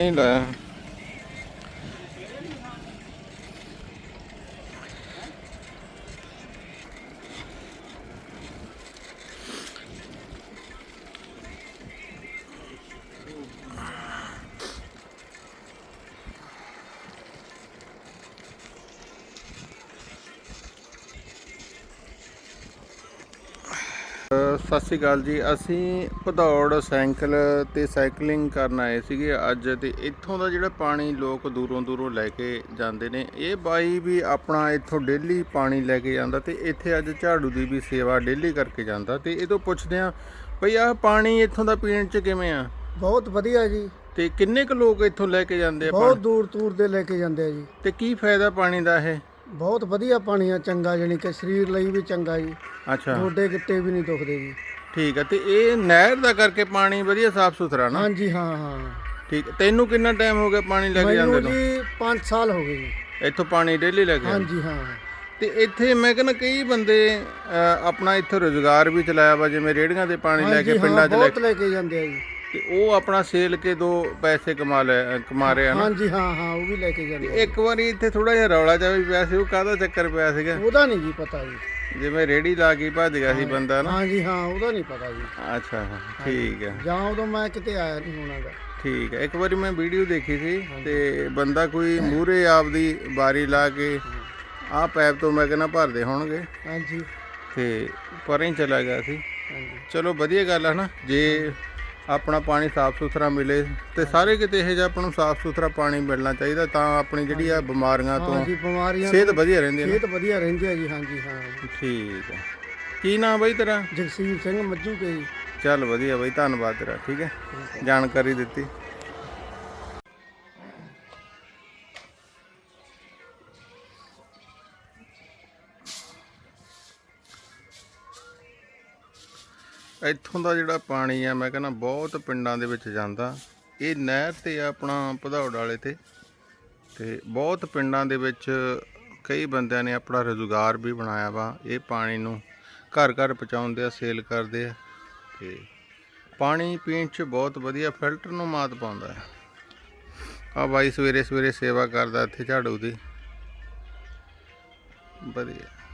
ਨਹੀਂ ਲਾਇਆ ਸਤਿ ਸ਼੍ਰੀ ਅਕਾਲ ਜੀ। ਅਸੀਂ ਭਦੌੜ ਸਾਈਕਲ ਤੇ ਸਾਈਕਲਿੰਗ ਕਰਨ ਆਏ ਸੀਗੇ ਅੱਜ ਤੇ ਇੱਥੋਂ ਦਾ ਜਿਹੜਾ ਪਾਣੀ ਲੋਕ ਦੂਰੋਂ ਦੂਰੋਂ ਲੈ ਕੇ ਜਾਂਦੇ ਨੇ ਇਹ ਬਾਈ ਵੀ ਆਪਣਾ ਇੱਥੋਂ ਡੇਲੀ ਪਾਣੀ ਲੈ ਕੇ ਜਾਂਦਾ ਤੇ ਇੱਥੇ ਅੱਜ ਝਾੜੂ ਦੀ ਵੀ ਸੇਵਾ ਡੇਲੀ ਕਰਕੇ ਜਾਂਦਾ ਤੇ ਇਹ ਤੋਂ ਪੁੱਛਦੇ ਆ ਭਈ ਆਹ ਪਾਣੀ ਇੱਥੋਂ ਦਾ ਪੀਣ ਚ ਕਿਵੇਂ ਆ? ਬਹੁਤ ਵਧੀਆ ਜੀ। ਤੇ ਕਿੰਨੇ ਕੁ ਲੋਕ ਇੱਥੋਂ ਲੈ ਕੇ ਜਾਂਦੇ ਆ ਬਹੁਤ ਦੂਰ ਦੂਰ ਦੇ ਲੈ ਕੇ ਜਾਂਦੇ ਆ ਜੀ। ਤੇ ਕੀ ਫਾਇਦਾ ਪਾਣੀ ਦਾ ਇਹ? ਬਹੁਤ ਵਧੀਆ ਪਾਣੀ ਆ ਚੰਗਾ ਜਾਣੀ ਕਿ ਸਰੀਰ ਲਈ ਵੀ ਚੰਗਾ ਜੀ। ਅੱਛਾ। ਗੋਡੇ ਗਿੱਟੇ ਵੀ ਨਹੀਂ ਦੁਖਦੇ ਜੀ। ਠੀਕ ਆ ਤੇ ਇਹ ਨਹਿਰ ਦਾ ਕਰਕੇ ਪਾਣੀ ਵਧੀਆ ਸਾਫ਼ ਸੁਥਰਾ ਨਾ? ਹਾਂਜੀ ਹਾਂ ਹਾਂ। ਠੀਕ ਤੈਨੂੰ ਕਿੰਨਾ ਟਾਈਮ ਹੋ ਗਿਆ ਪਾਣੀ ਲੈ ਕੇ ਜਾਂਦੇ ਮੈਨੂੰ ਨੂੰ? ਜੀ 5 ਸਾਲ ਹੋ ਗਏ ਜੀ। ਇੱਥੋਂ ਪਾਣੀ ਡੇਲੀ ਲੈ ਕੇ ਹਾਂਜੀ ਹਾਂ। ਤੇ ਇੱਥੇ ਮੈਂ ਕਹਿੰਦਾ ਕਈ ਬੰਦੇ ਅਹ, ਆਪਣਾ ਇੱਥੇ ਰੋਜ਼ਗਾਰ ਵੀ ਚਲਾਇਆ ਵਾ ਜਿਵੇਂ ਰੇੜੀਆਂ ਤੇ ਪਾਣੀ ਲੈ ਕੇ ਹਾਂਜੀ ਹਾਂ ਪਿੰਡਾਂ 'ਚ ਲੈ ਬਹੁਤ ਲੈ ਕੇ ਜਾਂਦੇ ਆ ਜੀ। ਤੇ ਉਹ ਆਪਣਾ ਸੇਲ ਕੇ ਦੋ ਪੈਸੇ ਕਮਾ ਲੈ ਕਮਾ ਰਹੇ ਹਨ ਹਾਂਜੀ ਹਾਂ ਹਾਂ ਉਹ ਵੀ ਲੈ ਕੇ ਜਾਂਦੇ। ਇੱਕ ਵਾਰੀ ਇੱਥੇ ਥੋੜਾ ਜਿਹਾ ਰੌਲਾ ਜਿਹਾ ਵੀ ਪਿਆ ਸੀ ਉਹ ਕਾਹਦਾ ਚੱਕਰ ਪਿਆ ਸੀਗਾ? ਉਹਦਾ ਨਹੀਂ ਜੀ ਪਤਾ ਜੀ। ਜਿਵੇਂ ਰੇੜੀ ਲਾ ਕੇ ਭੱਜ ਗਿਆ ਸੀ ਬੰਦਾ ਨਾ। ਹਾਂਜੀ ਹਾਂ ਉਹਦਾ ਨਹੀਂ ਪਤਾ ਜੀ। ਅੱਛਾ ਠੀਕ ਹੈ ਜਾਂ ਉਦੋਂ ਮੈਂ ਕਿਤੇ ਆਇਆ ਨਹੀਂ ਹੋਣਾਗਾ ਠੀਕ ਹੈ ਇੱਕ ਵਾਰੀ ਮੈਂ ਵੀਡੀਓ ਦੇਖੀ ਸੀ ਤੇ ਬੰਦਾ ਕੋਈ ਮੂਰੇ ਆਪਦੀ ਬਾਰੀ ਲਾ ਕੇ ਆਹ ਪੈਪ ਤੋਂ ਮੈਂ ਕਹਿੰਦਾ ਭਰਦੇ ਹੋਣਗੇ। ਹਾਂਜੀ। ਤੇ ਪਰੇ ਚਲਾ ਗਿਆ ਸੀ। ਹਾਂਜੀ। ਚਲੋ ਵਧੀਆ ਗੱਲ ਹੈ ਨਾ ਜੇ ਆਪਣਾ ਪਾਣੀ ਸਾਫ਼ ਸੁਥਰਾ ਮਿਲੇ ਤੇ ਸਾਰੇ ਕਿਤੇ ਇਹ ਜਿਹਾ ਆਪਾਂ ਨੂੰ ਸਾਫ਼ ਸੁਥਰਾ ਪਾਣੀ ਮਿਲਣਾ ਚਾਹੀਦਾ ਤਾਂ ਆਪਣੀ ਜਿਹੜੀ ਆ ਬਿਮਾਰੀਆਂ ਤੋਂ ਹਾਂਜੀ ਬਿਮਾਰੀਆਂ ਸਿਹਤ ਵਧੀਆ ਰਹਿੰਦੀ ਹੈ ਸਿਹਤ ਵਧੀਆ ਰਹਿੰਦੀ ਆ ਜੀ ਹਾਂਜੀ ਹਾਂ। ਠੀਕ ਹੈ। ਕੀ ਨਾਮ ਬਈ ਤੇਰਾ? ਜਗਸੀਰ ਸਿੰਘ ਮੱਜੂ ਕੇ ਜੀ। ਚੱਲ ਵਧੀਆ ਬਈ ਧੰਨਵਾਦ ਤੇਰਾ ਠੀਕ ਹੈ। ਜਾਣਕਾਰੀ ਦਿੱਤੀ। ਇੱਥੋਂ ਦਾ ਜਿਹੜਾ ਪਾਣੀ ਆ, ਮੈਂ ਕਹਿੰਦਾ ਬਹੁਤ ਪਿੰਡਾਂ ਦੇ ਵਿੱਚ ਜਾਂਦਾ। ਇਹ ਨਹਿਰ ਤੇ ਆ ਆਪਣਾ ਭਦੌੜ ਵਾਲੇ ਤੇ। ਤੇ ਬਹੁਤ ਪਿੰਡਾਂ ਦੇ ਵਿੱਚ ਕਈ ਬੰਦਿਆਂ ਨੇ ਆਪਣਾ ਰੁਜ਼ਗਾਰ ਵੀ ਬਣਾਇਆ ਵਾ। ਇਹ ਪਾਣੀ ਨੂੰ ਘਰ ਘਰ ਪਹੁੰਚਾਉਂਦੇ ਆ, ਸੇਲ ਕਰਦੇ ਆ। ਤੇ ਪਾਣੀ ਪੀਣ ਚ ਬਹੁਤ ਵਧੀਆ ਫਿਲਟਰ ਨੂੰ ਮਾਤ ਪਾਉਂਦਾ ਹੈ। ਆ ਬਾਈ ਸਵੇਰੇ ਸਵੇਰੇ ਸੇਵਾ ਕਰਦਾ ਇੱਥੇ ਝਾੜੂ ਦੀ। ਵਧੀਆ।